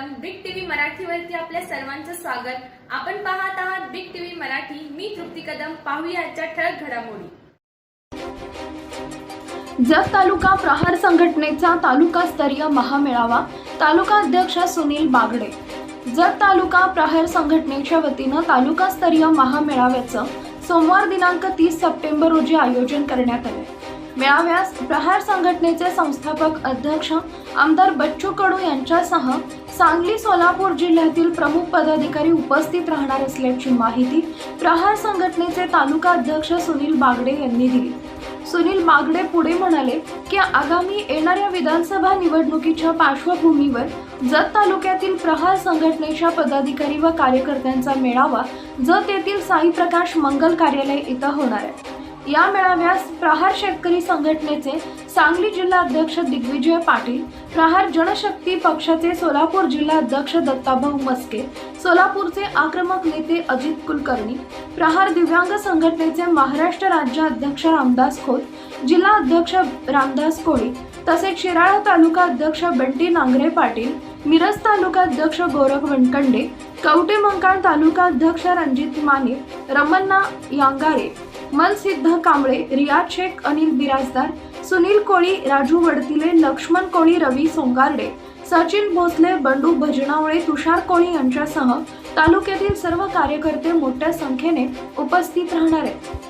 मराठीवरती आपल्या सर्वांचं स्वागत. आपण पाहत आहात बिग टीव्ही मराठी. मी तृप्ती कदम. पाहूया आजच्या ठळक घडामोडी. जत तालुका प्रहार संघटनेचा तालुकास्तरीय महामेळावा. तालुका अध्यक्ष सुनील बागडे. जत तालुका प्रहार संघटनेच्या वतीनं तालुकास्तरीय महामेळाव्याचं सोमवार दिनांक तीस सप्टेंबर रोजी आयोजन करण्यात आले. मेळाव्यास प्रहार संघटनेचे संस्थापक अध्यक्ष आमदार बच्चू कडू यांच्यासह सांगली सोलापूर जिल्ह्यातील प्रमुख पदाधिकारी उपस्थित राहणार असल्याची माहिती प्रहार संघटनेचे तालुका अध्यक्ष सुनील बागडे यांनी दिली. सुनील बागडे पुढे म्हणाले की आगामी येणाऱ्या विधानसभा निवडणुकीच्या पार्श्वभूमीवर जत तालुक्यातील प्रहार संघटनेच्या पदाधिकारी व कार्यकर्त्यांचा मेळावा जत येथील साई प्रकाश मंगल कार्यालय इथं होणार आहे. या मेळाव्यास प्रहार शेतकरी संघटनेचे सांगली जिल्हा अध्यक्ष दिग्विजय पाटील प्रहार जनशक्ती पक्षाचे सोलापूर जिल्हा अध्यक्ष दत्ताभाऊ मस्के सोलापूरचे आक्रमक नेते अजित कुलकर्णी प्रहार दिव्यांग संघटनेचे महाराष्ट्र राज्य अध्यक्ष रामदास खोत जिल्हा अध्यक्ष रामदास कोळी तसेच शिराळा तालुका अध्यक्ष बंटी नांगरे पाटील मिरज तालुका अध्यक्ष गोरख वनकंडे कवटे मंकाळ तालुका अध्यक्ष रणजित माने रमन्ना यांगारे मनसिद्ध कांबळे रिया शेख अनिल बिराजदार सुनील कोळी राजू वडतिले लक्ष्मण कोळी रवी सोंगारडे सचिन भोसले बंडू भजनावळे तुषार कोळी यांच्यासह तालुक्यातील सर्व कार्यकर्ते मोठ्या संख्येने उपस्थित राहणार आहेत.